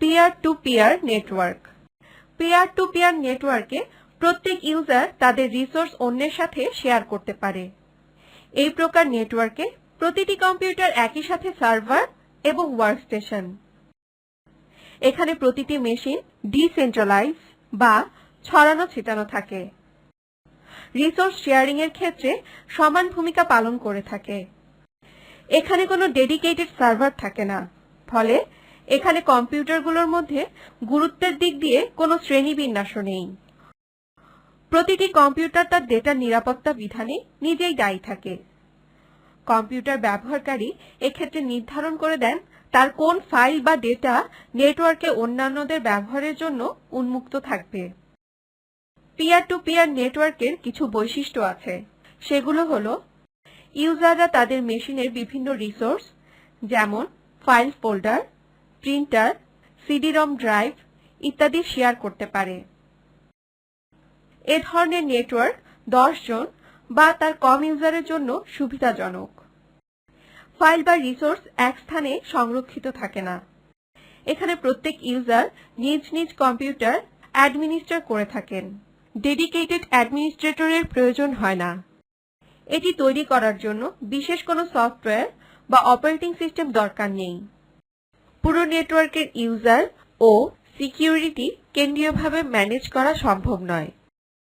Peer to peer network peer to peer নেটওয়ার্কে প্রত্যেক user তাদের রিসোর্স অন্যের সাথে শেয়ার করতে পারে। এই প্রকার নেটওয়ার্কে প্রতিটি কম্পিউটার একই সাথে সার্ভার এবং ওয়ার্কস্টেশন এখানে প্রতিটি মেশিন ডিসেন্ট্রালাইজ বা ছড়ানো ছিটানো থাকে। রিসোর্স শেয়ারিং এর ক্ষেত্রে সমান ভূমিকা পালন করে থাকে। এখানে কোনো ডেডিকেটেড সার্ভার থাকে না। ফলে এখানে কম্পিউটারগুলোর মধ্যে গুরুত্বের দিক দিয়ে কোনো শ্রেণীবিন্যাসও নেই। প্রতিটি কম্পিউটার তার ডেটার নিরাপত্তা বিধানে নিজেই দায়ী থাকে। কম্পিউটার ব্যবহারকারী এক্ষেত্রে নির্ধারণ করে দেন তার কোন ফাইল বা ডেটা নেটওয়ার্কে অন্যান্যদের ব্যবহারের জন্য উন্মুক্ত থাকবে। পিয়ার টু পিয়ার নেটওয়ার্কের কিছু বৈশিষ্ট্য আছে। সেগুলো হলো, ইউজাররা তাদের মেশিনের বিভিন্ন রিসোর্স, যেমন file folder printer CD ROM drive ইত্যাদি শেয়ার করতে পারে। এ ধরনের নেটওয়ার্ক 10 জন বা তার কম ইউজারের জন্য সুবিধাজনক। ফাইল বা রিসোর্স এক স্থানে সংরক্ষিত থাকে না। এখানে প্রত্যেক ইউজার নিজ নিজ কম্পিউটার অ্যাডমিনিস্ট্রেট করে থাকেন। ডেডিকেটেড অ্যাডমিনিস্ট্রেটরের প্রয়োজন হয় না। এটি তৈরি করার জন্য বিশেষ কোনো সফটওয়্যার বা অপারেটিং সিস্টেম দরকার নেই। পুরো নেটওয়ার্কের ইউজার ও সিকিউরিটি কেন্দ্রীয়ভাবে ম্যানেজ করা সম্ভব নয়।